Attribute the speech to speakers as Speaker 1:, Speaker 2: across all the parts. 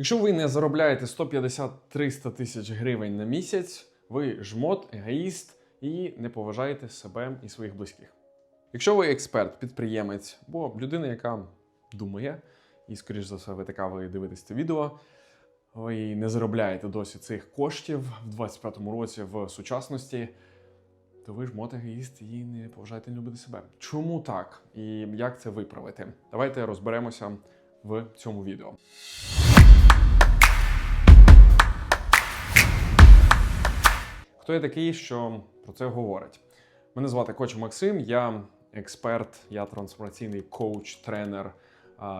Speaker 1: Якщо ви не заробляєте 150-300 тисяч гривень на місяць, ви жмот, егоїст і не поважаєте себе і своїх близьких. Якщо ви експерт, підприємець або людина, яка думає, і, скоріш за все, ви така ви дивитесь це відео, ви не заробляєте досі цих коштів в 25-му році в сучасності, то ви жмот егоїст і не поважаєте, не любите себе. Чому так? І як це виправити? Давайте розберемося в цьому відео. Хто я такий, що про це говорить? Мене звати Коч Максим, я експерт, я трансформаційний коуч, тренер.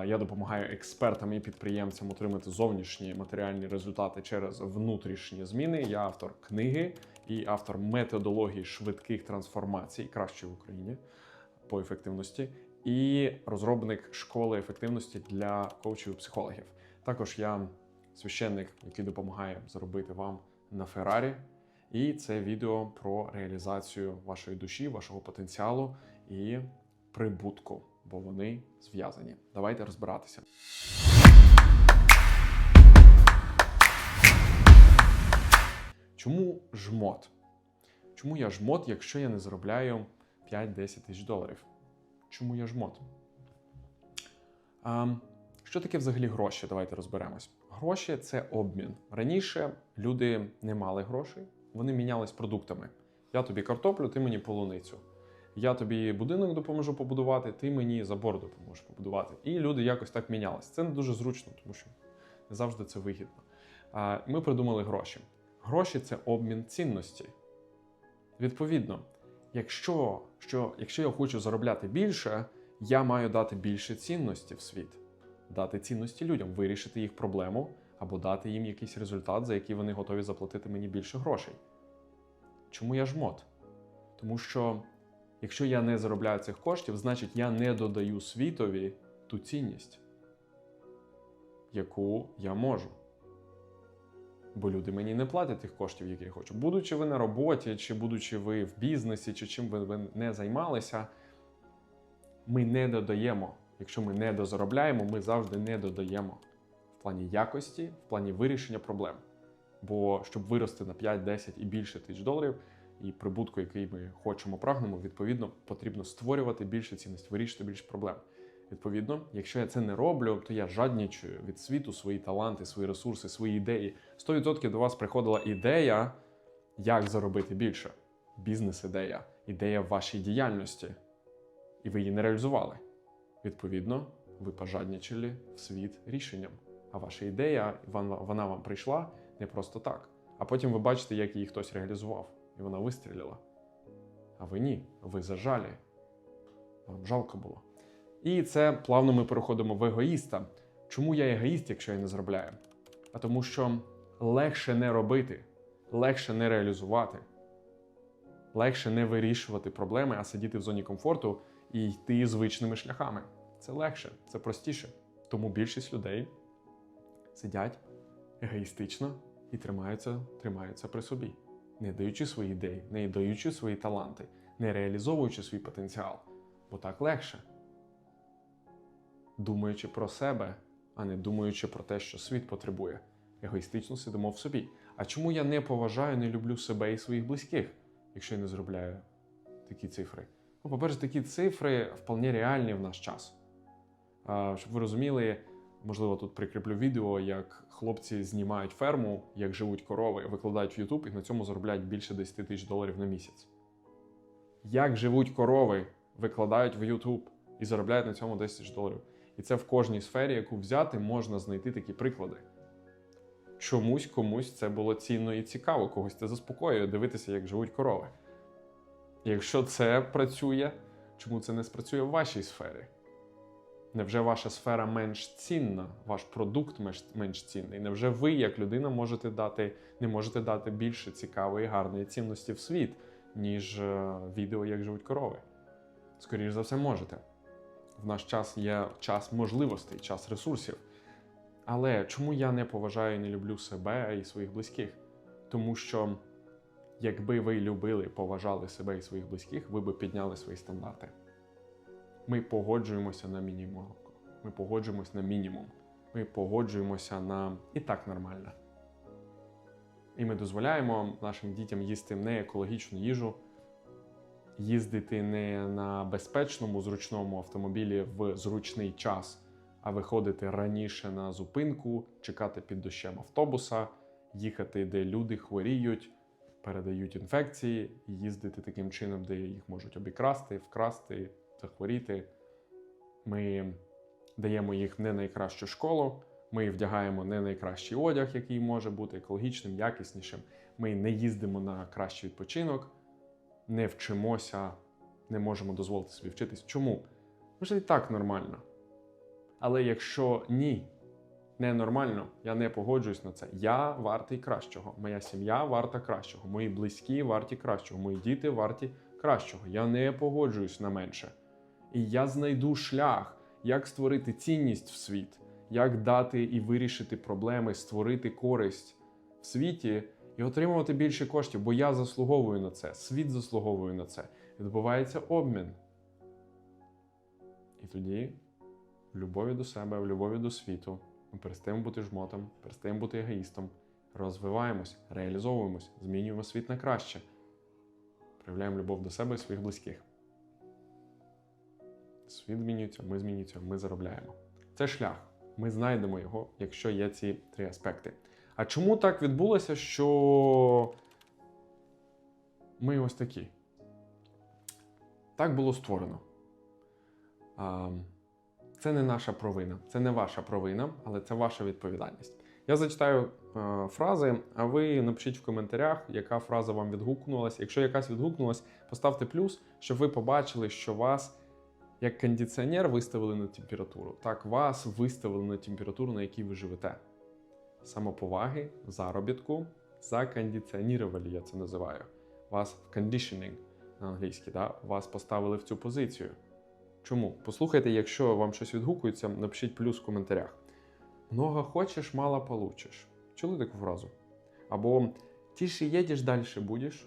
Speaker 1: Я допомагаю експертам і підприємцям отримати зовнішні матеріальні результати через внутрішні зміни. Я автор книги і автор методології швидких трансформацій, краще в Україні по ефективності, і розробник школи ефективності для коучів і психологів. Також я священник, який допомагає заробити вам на Феррарі. І це відео про реалізацію вашої душі, вашого потенціалу і прибутку, бо вони зв'язані. Давайте розбиратися. Чому жмот? Чому я жмот, якщо я не заробляю 5-10 тисяч доларів? Чому я жмот? А, що таке взагалі гроші? Давайте розберемось. Гроші це обмін. Раніше люди не мали грошей, вони мінялись продуктами. Я тобі картоплю, ти мені полуницю. Я тобі будинок допоможу побудувати, ти мені забор допоможеш побудувати. І люди якось так мінялись. Це не дуже зручно, тому що не завжди це вигідно. Ми придумали гроші. Гроші це обмін цінностей. Відповідно, якщо, що, якщо я хочу заробляти більше, я маю дати більше цінності в світ, дати цінності людям, вирішити їх проблему або дати їм якийсь результат, за який вони готові заплатити мені більше грошей. Чому я жмот? Тому що якщо я не заробляю цих коштів, значить я не додаю світові ту цінність, яку я можу. Бо люди мені не платять тих коштів, які я хочу. Будучи ви на роботі, чи будучи ви в бізнесі, чи чим ви не займалися, ми не додаємо. Якщо ми не дозаробляємо, ми завжди не додаємо в плані якості, в плані вирішення проблем. Бо щоб вирости на 5, 10 і більше тисяч доларів, і прибутку, який ми хочемо, прагнемо, відповідно, потрібно створювати більше цінності, вирішити більше проблем. Відповідно, якщо я це не роблю, то я жаднічую від світу свої таланти, свої ресурси, свої ідеї. 100% до вас приходила ідея, як заробити більше. Бізнес-ідея, ідея вашій діяльності. І ви її не реалізували. Відповідно, ви пожаднічили в світ рішенням. А ваша ідея, вона вам прийшла не просто так. А потім ви бачите, як її хтось реалізував, і вона вистрілила. А ви ні, ви зажалі. Вам жалко було. І це плавно ми переходимо в егоїста. Чому я егоїст, якщо я не заробляю? А тому що легше не робити, легше не реалізувати, легше не вирішувати проблеми, а сидіти в зоні комфорту і йти звичними шляхами. Це легше, це простіше. Тому більшість людей сидять егоїстично і тримаються, тримаються при собі, не даючи свої ідеї, не даючи свої таланти, не реалізовуючи свій потенціал. Бо так легше думаючи про себе, а не думаючи про те, що світ потребує. Егоїстично сидимо в собі. А чому я не поважаю, не люблю себе і своїх близьких, якщо я не зробляю такі цифри? Ну, по-перше, такі цифри вполне реальні в наш час. Щоб ви розуміли, можливо, тут прикріплю відео, як хлопці знімають ферму, як живуть корови, викладають в YouTube і на цьому заробляють більше 10 тисяч доларів на місяць. Як живуть корови, викладають в YouTube і заробляють на цьому 10 тисяч доларів. І це в кожній сфері, яку взяти, можна знайти такі приклади. Чомусь комусь це було цінно і цікаво, когось це заспокоює, дивитися, як живуть корови. Якщо це працює, чому це не спрацює в вашій сфері? Невже ваша сфера менш цінна, ваш продукт менш, цінний? Невже ви, як людина, можете дати, не можете дати більше цікавої, гарної цінності в світ, ніж е, відео, як живуть корови? Скоріше за все, можете в наш час є час можливостей, час ресурсів. Але чому я не поважаю і не люблю себе і своїх близьких? Тому що якби ви любили, поважали себе і своїх близьких, ви би підняли свої стандарти. Ми погоджуємося на мінімум. Ми погоджуємося на мінімум. ми погоджуємося на і так нормально. І ми дозволяємо нашим дітям їсти не екологічну їжу, їздити не на безпечному зручному автомобілі в зручний час, а виходити раніше на зупинку, чекати під дощем автобуса, їхати, де люди хворіють, передають інфекції, їздити таким чином, де їх можуть обікрасти, вкрасти, захворіти. Ми даємо їх не найкращу школу. Ми вдягаємо не найкращий одяг, який може бути екологічним, якіснішим. Ми не їздимо на кращий відпочинок, не вчимося, не можемо дозволити собі вчитись. Чому? Що і так нормально. Але якщо ні, не нормально, я не погоджуюсь на це. Я вартий кращого. Моя сім'я варта кращого. Мої близькі варті кращого. Мої діти варті кращого. Я не погоджуюсь на менше. І я знайду шлях, як створити цінність в світ, як дати і вирішити проблеми, створити користь в світі і отримувати більше коштів, бо я заслуговую на це, світ заслуговує на це. Відбувається обмін. І тоді, в любові до себе, в любові до світу, ми перестаємо бути жмотом, перестаємо бути егоїстом, розвиваємось, реалізовуємось, змінюємо світ на краще, проявляємо любов до себе і своїх близьких. Світ змінюється, ми змінюємося, ми заробляємо. Це шлях. Ми знайдемо його, якщо є ці три аспекти. А чому так відбулося, що ми ось такі? Так було створено. Це не наша провина, це не ваша провина, але це ваша відповідальність. Я зачитаю е, фрази, а ви напишіть в коментарях, яка фраза вам відгукнулася. Якщо якась відгукнулась, поставте плюс, щоб ви побачили, що вас як кондиціонер виставили на температуру. Так, вас виставили на температуру, на якій ви живете. Самоповаги, заробітку, закондиціонірували, я це називаю. Вас в conditioning на англійській, да? вас поставили в цю позицію. Чому? Послухайте, якщо вам щось відгукується, напишіть плюс в коментарях. Много хочеш, мало получиш. Чули таку фразу? Або тише їдеш, далі будеш.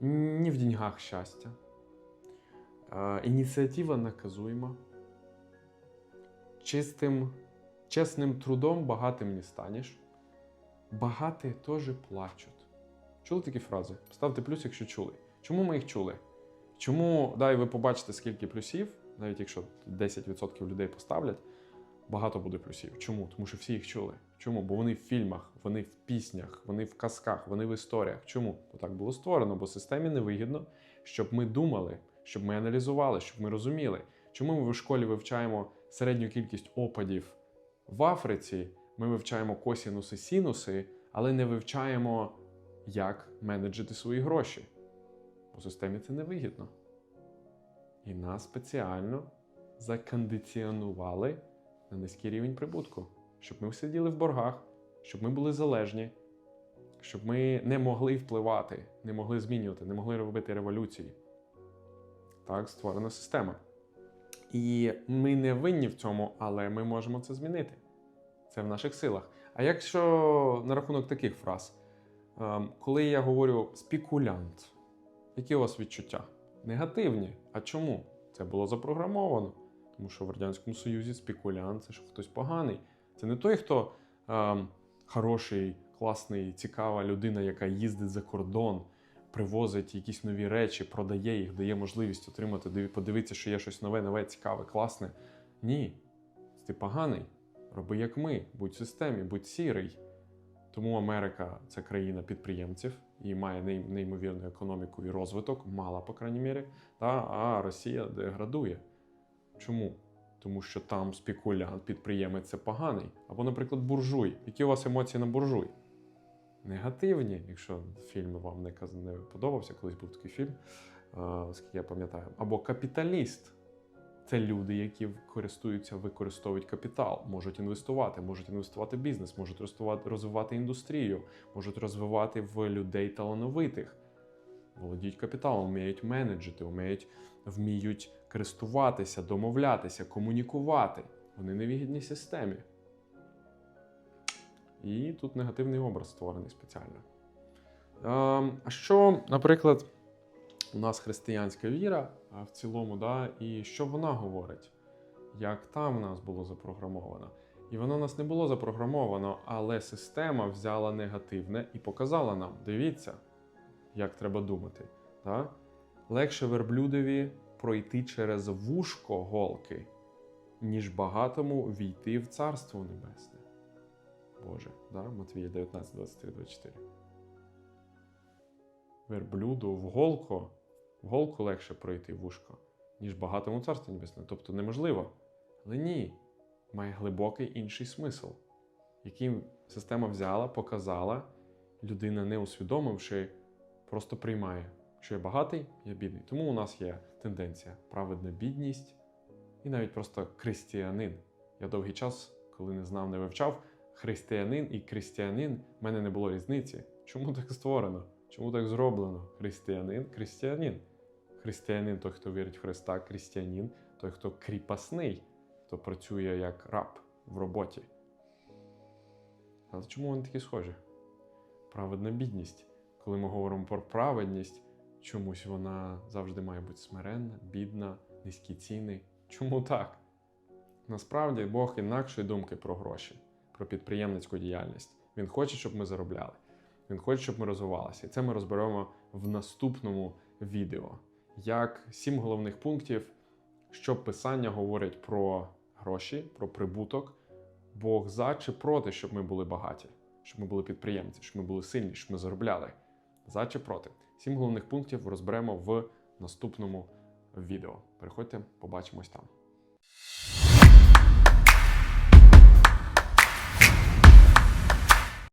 Speaker 1: Не в деньгах щастя. Ініціатива наказуема. Чистим, чесним трудом багатим не станеш. Багаті теж плачуть. Чули такі фрази? Ставте плюс, якщо чули. Чому ми їх чули? Чому, дай ви побачите, скільки плюсів, навіть якщо 10% людей поставлять, багато буде плюсів. Чому? Тому що всі їх чули. Чому? Бо вони в фільмах, вони в піснях, вони в казках, вони в історіях. Чому? Бо так було створено, бо системі невигідно, щоб ми думали, щоб ми аналізували, щоб ми розуміли. Чому ми в школі вивчаємо середню кількість опадів в Африці, ми вивчаємо косінуси, синуси, але не вивчаємо, як менеджити свої гроші. Бо системі це невигідно. І нас спеціально закондиціонували на низький рівень прибутку, щоб ми сиділи в боргах, щоб ми були залежні, щоб ми не могли впливати, не могли змінювати, не могли робити революції. Так створена система. І ми не винні в цьому, але ми можемо це змінити. Це в наших силах. А якщо на рахунок таких фраз, ем, коли я говорю спекулянт, які у вас відчуття? Негативні. А чому? Це було запрограмовано. Тому що в Радянському Союзі спекулянт це ж хтось поганий. Це не той, хто ем, хороший, класний, цікава людина, яка їздить за кордон, привозить якісь нові речі, продає їх, дає можливість отримати, подивитися, що є щось нове, нове, цікаве, класне. Ні, ти поганий. Роби як ми, будь в системі, будь сірий. Тому Америка це країна підприємців і має неймовірну економіку і розвиток, мала, по крайній мірі, та, а Росія деградує. Чому? Тому що там спекулянт, підприємець це поганий. Або, наприклад, буржуй. Які у вас емоції на буржуй? Негативні, якщо фільм вам не, не подобався, колись був такий фільм, е, оскільки я пам'ятаю. Або капіталіст. Це люди, які користуються, використовують капітал, можуть інвестувати, можуть інвестувати в бізнес, можуть розвивати, розвивати індустрію, можуть розвивати в людей талановитих, володіють капіталом, вміють менеджити, вміють, вміють користуватися, домовлятися, комунікувати. Вони невигідні системі. І тут негативний образ створений спеціально. Ем, А що, наприклад, у нас християнська віра в цілому, да, і що вона говорить? Як там в нас було запрограмовано? І воно у нас не було запрограмовано, але система взяла негативне і показала нам: дивіться, як треба думати. Да? Легше верблюдові пройти через вушко голки, ніж багатому війти в Царство Небесне. Боже, да? Матвія 19, 23, 24. Верблюду в голку, в голку легше пройти вушко, ніж багатому царству небесне. Тобто неможливо. Але ні, має глибокий інший смисл, який система взяла, показала, людина, не усвідомивши, просто приймає, що я багатий, я бідний. Тому у нас є тенденція праведна бідність і навіть просто християнин. Я довгий час, коли не знав, не вивчав, християнин і крістіанин, в мене не було різниці. Чому так створено? Чому так зроблено? Християнин, християнин. Християнин той, хто вірить в Христа, крістіанин, той, хто кріпасний, хто працює як раб в роботі. Але чому вони такі схожі? Праведна бідність. Коли ми говоримо про праведність, чомусь вона завжди має бути смиренна, бідна, низькі ціни. Чому так? Насправді Бог інакшої думки про гроші, про підприємницьку діяльність. Він хоче, щоб ми заробляли. Він хоче, щоб ми розвивалися. І це ми розберемо в наступному відео. Як сім головних пунктів, що писання говорить про гроші, про прибуток, Бог за чи проти, щоб ми були багаті, щоб ми були підприємці, щоб ми були сильні, щоб ми заробляли. За чи проти. Сім головних пунктів розберемо в наступному відео. Переходьте, побачимось там.